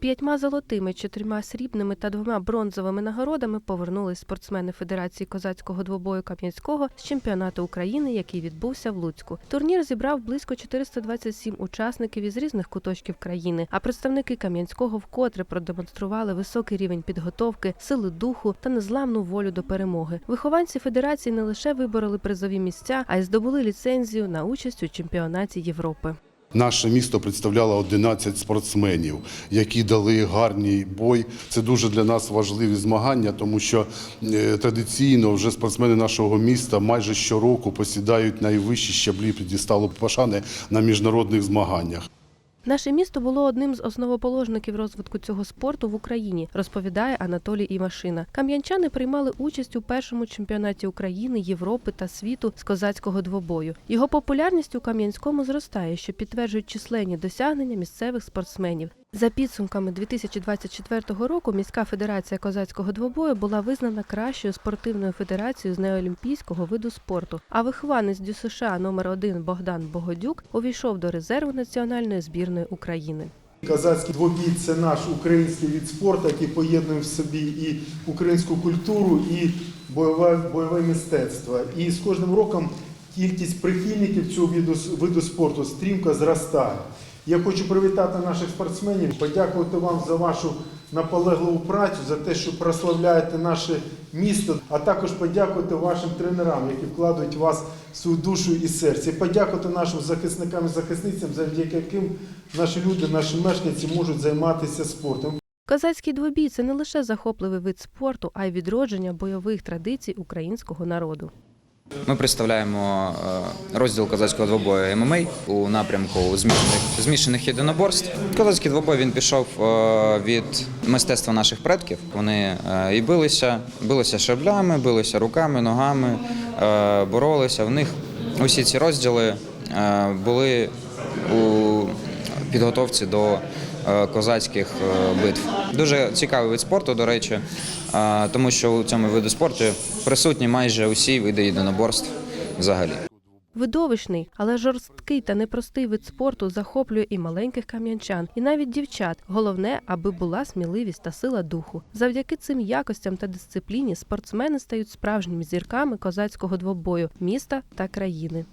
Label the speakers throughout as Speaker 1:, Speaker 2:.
Speaker 1: П'ятьма золотими, чотирма срібними та двома бронзовими нагородами повернулись спортсмени Федерації козацького двобою Кам'янського з чемпіонату України, який відбувся в Луцьку. Турнір зібрав близько 427 учасників із різних куточків країни. А представники Кам'янського вкотре продемонстрували високий рівень підготовки, сили духу та незламну волю до перемоги. Вихованці федерації не лише вибороли призові місця, а й здобули ліцензію на участь у чемпіонаті Європи.
Speaker 2: Наше місто представляло 11 спортсменів, які дали гарний бой. Це дуже для нас важливі змагання, тому що е, традиційно вже спортсмени нашого міста майже щороку посідають найвищі щаблі підісталу пошани на міжнародних змаганнях.
Speaker 1: Наше місто було одним з основоположників розвитку цього спорту в Україні, розповідає Анатолій Імашина. Кам'янчани приймали участь у першому чемпіонаті України, Європи та світу з козацького двобою. Його популярність у Кам'янському зростає, що підтверджують численні досягнення місцевих спортсменів. За підсумками 2024 року міська федерація козацького двобою була визнана кращою спортивною федерацією з неолімпійського виду спорту. А вихованець ДЮСШ номер 1 Богдан Богодюк увійшов до резерву національної збірної України.
Speaker 3: Казацький двобій це наш український від спорту, який поєднує в собі і українську культуру, і бойове, бойове мистецтво. І з кожним роком кількість прихильників цього виду, виду спорту стрімко зростає. Я хочу привітати наших спортсменів, подякувати вам за вашу наполегливу працю, за те, що прославляєте наше місто, а також подякувати вашим тренерам, які вкладають в вас свою душу і серце. І подякувати нашим захисникам і захисницям, завдяки яким наші люди, наші мешканці можуть займатися спортом.
Speaker 1: Козацький двобій це не лише захопливий вид спорту, а й відродження бойових традицій українського народу.
Speaker 4: Ми представляємо е, розділ козацького двобою ММА у напрямку змішаних, змішаних єдиноборств. Козацький двобой він пішов е, від мистецтва наших предків. Вони е, і билися, билися шаблями, билися руками, ногами, боролися. В них усі ці розділи були у підготовці до е, козацьких е, битв. Дуже цікавий вид спорту, до речі, е, тому що у цьому виду спорту присутні майже усі види єдиноборств взагалі.
Speaker 1: Видовищний, але жорсткий та непростий вид спорту захоплює і маленьких кам'янчан, і навіть дівчат. Головне, аби була сміливість та сила духу. Завдяки цим якостям та дисципліні спортсмени стають справжніми зірками козацького двобою міста та країни.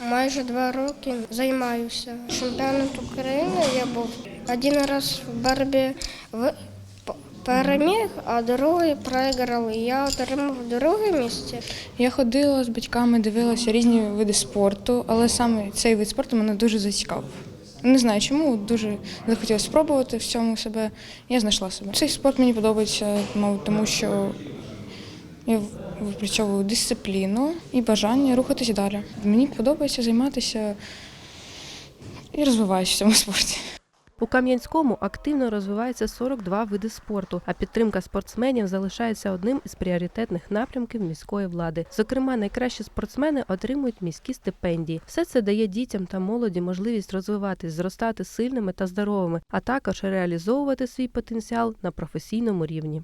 Speaker 5: Майже два роки займаюся. Чемпіонат України я був один раз в боротьбі переміг, а другий проіграв. Я отримав друге місце.
Speaker 6: Я ходила з батьками, дивилася різні види спорту, але саме цей вид спорту мене дуже зацікавив. Не знаю чому, дуже захотіла спробувати в цьому себе. Я знайшла себе. Цей спорт мені подобається, мабуть, тому що я випрацьовую дисципліну і бажання рухатися далі. Мені подобається займатися і розвиваюся в цьому спорті.
Speaker 1: У Кам'янському активно розвивається 42 види спорту, а підтримка спортсменів залишається одним із пріоритетних напрямків міської влади. Зокрема, найкращі спортсмени отримують міські стипендії. Все це дає дітям та молоді можливість розвиватись, зростати сильними та здоровими, а також реалізовувати свій потенціал на професійному рівні.